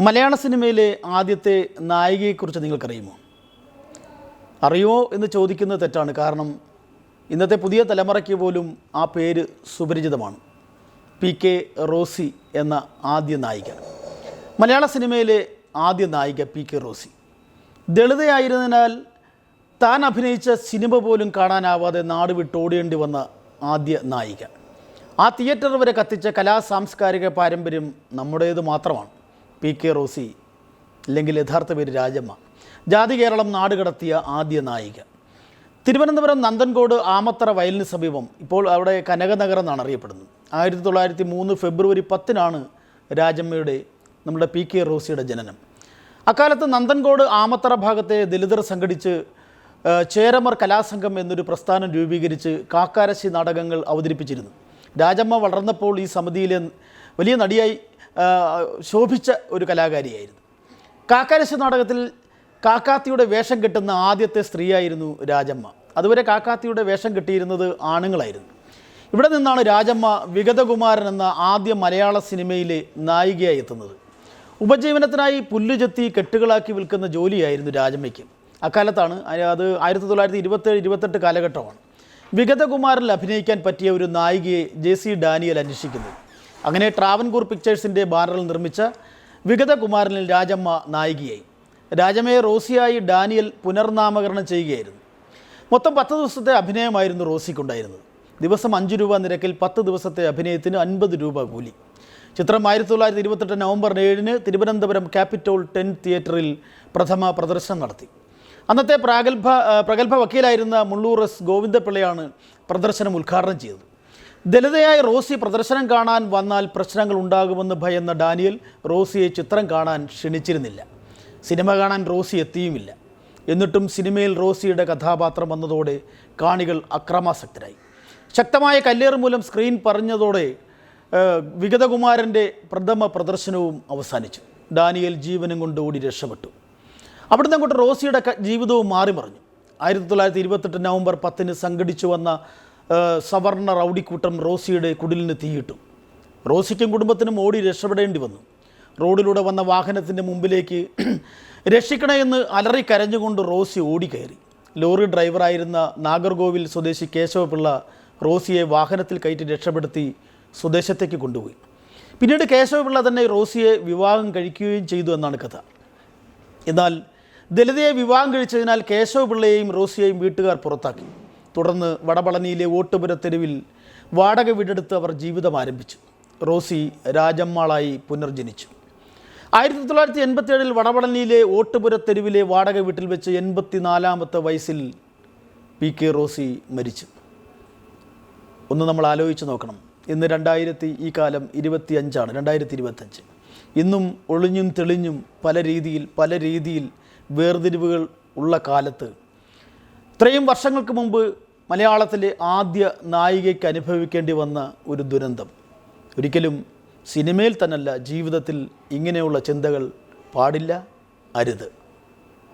മലയാള സിനിമയിലെ ആദ്യത്തെ നായികയെക്കുറിച്ച് നിങ്ങൾക്കറിയുമോ? അറിയുമോ എന്ന് ചോദിക്കുന്നത് തെറ്റാണ്. കാരണം ഇന്നത്തെ പുതിയ തലമുറയ്ക്ക് പോലും ആ പേര് സുപരിചിതമാണ്. പി കെ റോസി എന്ന ആദ്യ നായിക. മലയാള സിനിമയിലെ ആദ്യ നായിക പി കെ റോസി. ദളിതയായിരുന്നതിനാൽ താൻ അഭിനയിച്ച സിനിമ പോലും കാണാനാവാതെ നാട് വിട്ടോടേണ്ടി വന്ന ആദ്യ നായിക. ആ തിയേറ്റർ വരെ കത്തിച്ച കലാ സാംസ്കാരിക പാരമ്പര്യം നമ്മുടേത് മാത്രമാണ്. പി കെ റോസി അല്ലെങ്കിൽ യഥാർത്ഥ പേര് രാജമ്മ. ജാതി കേരളം നാടുകടത്തിയ ആദ്യ നായിക. തിരുവനന്തപുരം നന്ദൻകോട് ആമത്തറ വയലിന് സമീപം ഇപ്പോൾ അവിടെ കനകനഗർ എന്നാണ് അറിയപ്പെടുന്നത്. ആയിരത്തി തൊള്ളായിരത്തി മൂന്ന് ഫെബ്രുവരി പത്തിനാണ് രാജമ്മയുടെ നമ്മുടെ പി കെ റോസിയുടെ ജനനം. അക്കാലത്ത് നന്ദൻകോട് ആമത്തറ ഭാഗത്തെ ദലിതർ സംഘടിച്ച് ചേരമർ കലാസംഘം എന്നൊരു പ്രസ്ഥാനം രൂപീകരിച്ച് കാക്കാരശ്ശി നാടകങ്ങൾ അവതരിപ്പിച്ചിരുന്നു. രാജമ്മ വളർന്നപ്പോൾ ഈ സമിതിയിലെ വലിയ നടിയായി ശോഭിച്ച ഒരു കലാകാരിയായിരുന്നു. കാക്കാരശ്ശി നാടകത്തിൽ കാക്കാത്തിയുടെ വേഷം കെട്ടുന്ന ആദ്യത്തെ സ്ത്രീയായിരുന്നു രാജമ്മ. അതുവരെ കാക്കാത്തിയുടെ വേഷം കെട്ടിയിരുന്നത് ആണുങ്ങളായിരുന്നു. ഇവിടെ നിന്നാണ് രാജമ്മ വിഗതകുമാരൻ എന്ന ആദ്യ മലയാള സിനിമയിലെ നായികയായി എത്തുന്നത്. ഉപജീവനത്തിനായി പുല്ലുചെത്തി കെട്ടുകളാക്കി വിൽക്കുന്ന ജോലിയായിരുന്നു രാജമ്മയ്ക്ക്. അക്കാലത്താണ് അത് ആയിരത്തി തൊള്ളായിരത്തി ഇരുപത്തേഴ് ഇരുപത്തെട്ട് കാലഘട്ടമാണ്. വിഗതകുമാരിൽ അഭിനയിക്കാൻ പറ്റിയ ഒരു നായികയെ ജെ സി ഡാനിയൽ അന്വേഷിക്കുന്നു. അങ്ങനെ ട്രാവൻകൂർ പിക്ചേഴ്സിന്റെ ബാനറിൽ നിർമ്മിച്ച വിഗതകുമാരനിൽ രാജമ്മ നായികയായി. രാജമ്മയെ റോസിയായി ഡാനിയൽ പുനർനാമകരണം ചെയ്യുകയായിരുന്നു. മൊത്തം പത്ത് ദിവസത്തെ അഭിനയമായിരുന്നു റോസിക്കുണ്ടായിരുന്നത്. ദിവസം അഞ്ച് രൂപ നിരക്കിൽ പത്ത് ദിവസത്തെ അഭിനയത്തിന് അൻപത് രൂപ കൂലി. ചിത്രം ആയിരത്തി തൊള്ളായിരത്തി ഇരുപത്തെട്ട് നവംബർ ഏഴിന് തിരുവനന്തപുരം ക്യാപിറ്റോൾ ടെൻ തിയേറ്ററിൽ പ്രഥമ പ്രദർശനം നടത്തി. അന്നത്തെ പ്രാഗൽഭ പ്രഗത്ഭ വക്കീലായിരുന്ന മുള്ളൂർ എസ് ഗോവിന്ദപിള്ളയാണ് പ്രദർശനം ഉദ്ഘാടനം ചെയ്തത്. ദലിതയായ റോസി പ്രദർശനം കാണാൻ വന്നാൽ പ്രശ്നങ്ങൾ ഉണ്ടാകുമെന്ന് ഭയന്ന ഡാനിയൽ റോസിയെ ചിത്രം കാണാൻ ക്ഷണിച്ചിരുന്നില്ല. സിനിമ കാണാൻ റോസി എത്തിയുമില്ല. എന്നിട്ടും സിനിമയിൽ റോസിയുടെ കഥാപാത്രം വന്നതോടെ കാണികൾ അക്രമാസക്തരായി. ശക്തമായ കല്ലേറ് മൂലം സ്ക്രീൻ പറഞ്ഞതോടെ വിഗതകുമാരന്റെ പ്രഥമ പ്രദർശനവും അവസാനിച്ചു. ഡാനിയൽ ജീവനും കൊണ്ട് ഓടി രക്ഷപ്പെട്ടു. അവിടുന്ന് അങ്ങോട്ട് റോസിയുടെ ജീവിതവും മാറിമറിഞ്ഞു. ആയിരത്തി തൊള്ളായിരത്തി ഇരുപത്തെട്ട് നവംബർ പത്തിന് സംഘടിച്ചു വന്ന സവർണ റൗഡിക്കൂട്ടം റോസിയുടെ കുടിലിന് തീയിട്ടു. റോസിക്കും കുടുംബത്തിനും ഓടി രക്ഷപ്പെടേണ്ടി വന്നു. റോഡിലൂടെ വന്ന വാഹനത്തിന്റെ മുമ്പിലേക്ക് രക്ഷിക്കണേ എന്ന് അലറി കരഞ്ഞുകൊണ്ട് റോസി ഓടിക്കയറി. ലോറി ഡ്രൈവറായിരുന്ന നാഗർകോവിൽ സ്വദേശി കേശവപിള്ള റോസിയെ വാഹനത്തിൽ കയറ്റി രക്ഷപ്പെടുത്തി സ്വദേശത്തേക്ക് കൊണ്ടുപോയി. പിന്നീട് കേശവപിള്ള തന്നെ റോസിയെ വിവാഹം കഴിക്കുകയും ചെയ്തു എന്നാണ് കഥ. എന്നാൽ ദലിതയെ വിവാഹം കഴിച്ചതിനാൽ കേശവപിള്ളയെയും റോസിയെയും വീട്ടുകാർ പുറത്താക്കി. തുടർന്ന് വടപളനിയിലെ ഓട്ടുപുര തെരുവിൽ വാടക വീടെടുത്ത് അവർ ജീവിതം ആരംഭിച്ചു. റോസി രാജമ്മാളായി പുനർജനിച്ചു. ആയിരത്തി തൊള്ളായിരത്തി എൺപത്തിയേഴിൽ വടപളനിയിലെ ഓട്ടുപുര തെരുവിലെ വാടക വീട്ടിൽ വെച്ച് എൺപത്തിനാലാമത്തെ വയസ്സിൽ പി കെ റോസി മരിച്ചു. ഒന്ന് നമ്മൾ ആലോചിച്ച് നോക്കണം. ഇന്ന് രണ്ടായിരത്തി ഈ കാലം ഇരുപത്തി അഞ്ചാണ് രണ്ടായിരത്തി ഇരുപത്തഞ്ച് ഇന്നും ഒളിഞ്ഞും തെളിഞ്ഞും പല രീതിയിൽ പല രീതിയിൽ വേർതിരിവുകൾ ഉള്ള കാലത്ത് ഇത്രയും വർഷങ്ങൾക്ക് മുമ്പ് മലയാളത്തിലെ ആദ്യ നായികയ്ക്ക് അനുഭവിക്കേണ്ടി വന്ന ഒരു ദുരന്തം. ഒരിക്കലും സിനിമയിൽ തന്നല്ല ജീവിതത്തിൽ ഇങ്ങനെയുള്ള ചിന്തകൾ പാടില്ല അരുത്.